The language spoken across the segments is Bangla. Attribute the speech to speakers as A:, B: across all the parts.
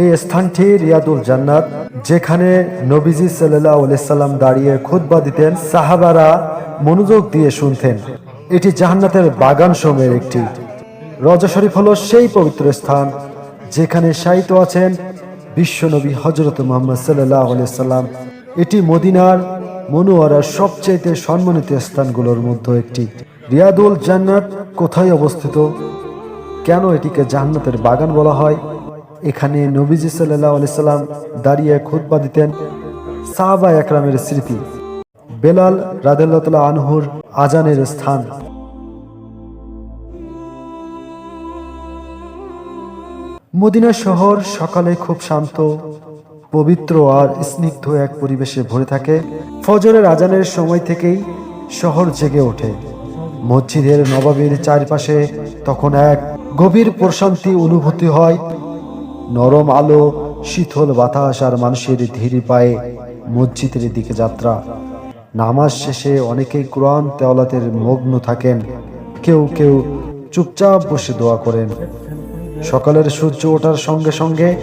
A: এই স্থানটি রিয়াদুল জান্নাত, যেখানে নবীজি সাল্লাহ সাল্লাম দাঁড়িয়ে খুতবা দিতেন, সাহাবারা মনোযোগ দিয়ে শুনতেন। এটি জাহান্নাতের বাগান সময়ের একটি। রজা শরীফ হলো সেই পবিত্র স্থান, যেখানে শায়িত আছেন বিশ্বনবী হজরত মোহাম্মদ সাল্লাহ সাল্লাম। এটি মদিনার মনোয়ারার সবচেয়ে সম্মানিত স্থানগুলোর মধ্যে একটি। রিয়াদুল জান্নাত কোথায় অবস্থিত? কেন এটিকে জান্নাতের বাগান বলা হয়? এখানে নবীজি সাল্লাহ সাল্লাম দাঁড়িয়ে খুতবা দিতেন সাহাবা একরামের স্মৃতি। বেলাল রাদেল্লাহ আনহুর আজানের স্থান। মদিনা শহর সকালে খুব শান্ত, পবিত্র আর স্নিগ্ধ এক পরিবেশে ভরে থাকে। ফজরের আজানের সময় থেকেই শহর জেগে ওঠে। মসজিদের নবাবের চারপাশে তখন এক গভীর প্রশান্তি অনুভূতি হয়। নরম আলো, শীতল বাতাস আর মানুষের ধীরে পায়ে মসজিদের দিকে যাত্রা। নামাজ শেষে অনেকেই কোরআন তেওলাতের মগ্ন থাকেন। কেউ কেউ চুপচাপ বসে দোয়া করেন। সকালের সূর্য ওঠার সঙ্গে সঙ্গে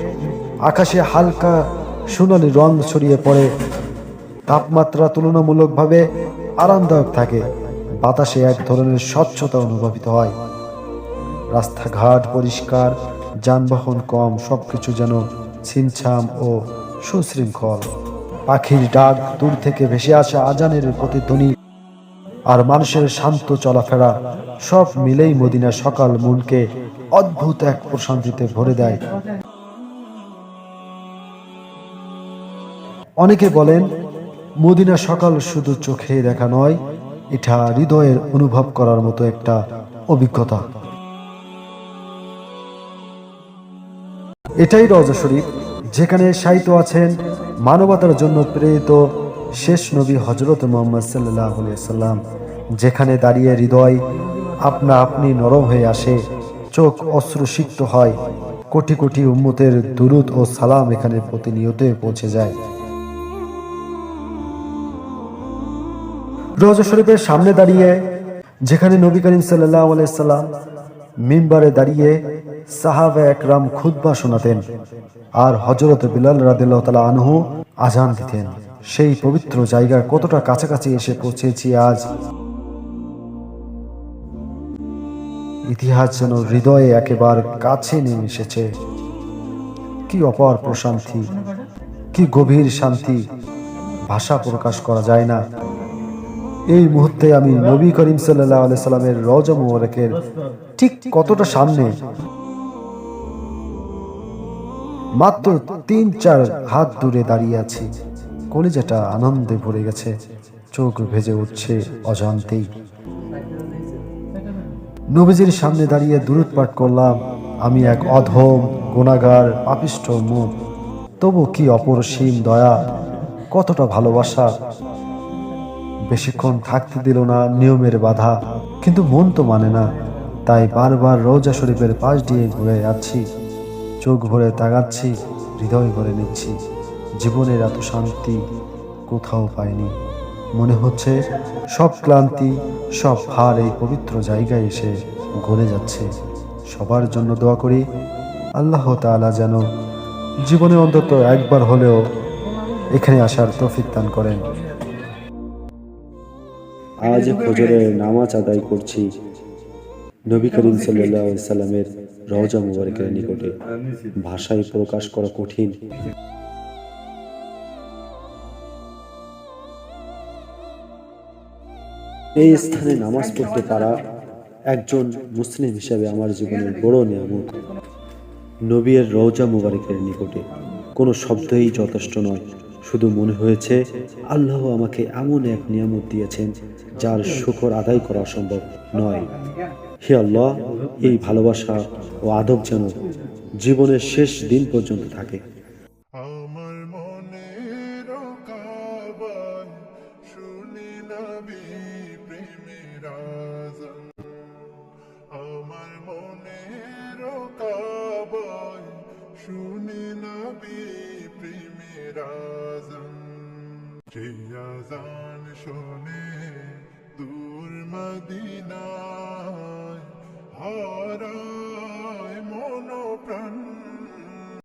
A: আকাশে হালকা সোনালি রং ছড়িয়ে পড়ে। তাপমাত্রা তুলনামূলকভাবে আরামদায়ক থাকে। বাতাসে এক ধরনের স্বচ্ছতা অনুভূত হয়। রাস্তাঘাট পরিষ্কার যানবাহন কম, সবকিছু যেন ছিমছাম ও সুশৃঙ্খল। পাখির ডাক দূর থেকে ভেসে আসা আজানের প্রতিধ্বনি আর মানুষের শান্ত চলাফেরা, সব মিলেই মদিনা সকাল মনকে অদ্ভুত এক প্রশান্তিতে ভরে দেয়। অনেকে বলেন, মদিনা সকাল শুধু চোখে দেখা নয়, এটা হৃদয়ের অনুভব করার মতো একটা অভিজ্ঞতা। এটাই রজা শরীফ, যেখানে সাহিত্য আছেন মানবতার জন্য প্রেরিত শেষ নবী হজরত মোহাম্মদ সাল্লাহ সাল্লাম যেখানে দাঁড়িয়ে হৃদয় আপনা আপনি নরম হয়ে আসে, চোখ অশ্রুসিক্ত হয়, কোটি কোটি উম্মতের দুরুদ ও সালাম এখানে প্রতিনিয়ত পৌঁছে যায়। রোজা শরীফের সামনে দাঁড়িয়ে, যেখানে নবী করিম সাল্লাহ সাল্লাম মিম্বারে দাঁড়িয়ে সাহাবা একরাম খুদ্া শোনাতেন আর হজরত বিলাল রাদিল্লাহ তালা আনহু আজান দিতেন। সেই পবিত্র জায়গা কতটা কাছাকাছি এসে পৌঁছেছি আজ। ইতিহাস যেন হৃদয়ে একেবার কাছে নেমে এসেছে। কি অপার প্রশান্তি, কি গভীর শান্তি, ভাষা প্রকাশ করা যায় না। এই মুহূর্তে আমি নবী করিম সাল্লাহ সাল্লামের রজা মোবারকের ঠিক কতটা সামনে? মাত্র তিন, চার হাত দূরে দাঁড়িয়ে আছি। কলিজাটা আনন্দে ভরে গেছে। চোখ ভেজে উঠছে অজান্তেই। নবীজির সামনে দাঁড়িয়ে দূরত পাঠ করলাম। আমি এক অধম, গুণাগার, পাপিষ্ঠ মুখ। তবু কি অপরসীম দয়া? কতটা ভালোবাসা? বেশিক্ষণ থাকতে দিল না নিয়মের বাধা। কিন্তু মন তো মানে না। তাই বারবার রোজা শরীফের পাশ দিয়ে ঘুরে যাচ্ছি চোখ ভরে তাকাচ্ছি, হৃদয় ভরে নিচ্ছি। জীবনের এত শান্তি কোথাও পাইনি। মনে হচ্ছে সব ক্লান্তি, সব ভার এই পবিত্র জায়গায় এসে গলে যাচ্ছে। সবার জন্য দোয়া করি, আল্লাহ তাআলা যেন জীবনে অন্তত একবার হলেও এখানে আসার তৌফিক দান করেন।
B: আজ ফজরের নামাজ আদায় করছি। নবী করিম সাল্লামের রওজা মুবারকের নিকটে ভাষায় প্রকাশ করা কঠিন। এই স্থানে নামাজ পড়তে পারা একজন মুসলিম হিসেবে আমার জীবনের বড় নিয়ামত। নবীর রওজা মুবারকের নিকটে কোনো শব্দই যথেষ্ট নয়। শুধু মনে হয়েছে, আল্লাহ আমাকে এমন এক নিয়ামত দিয়েছেন যার শুকর আদায় করা সম্ভব নয়। হে আল্লাহ, এই ভালোবাসা ও আদব যেন জীবনের শেষ দিন পর্যন্ত থাকে।
C: আমার মনের কাবায় শুনি নবী শুনি দূর মদিনায় হারা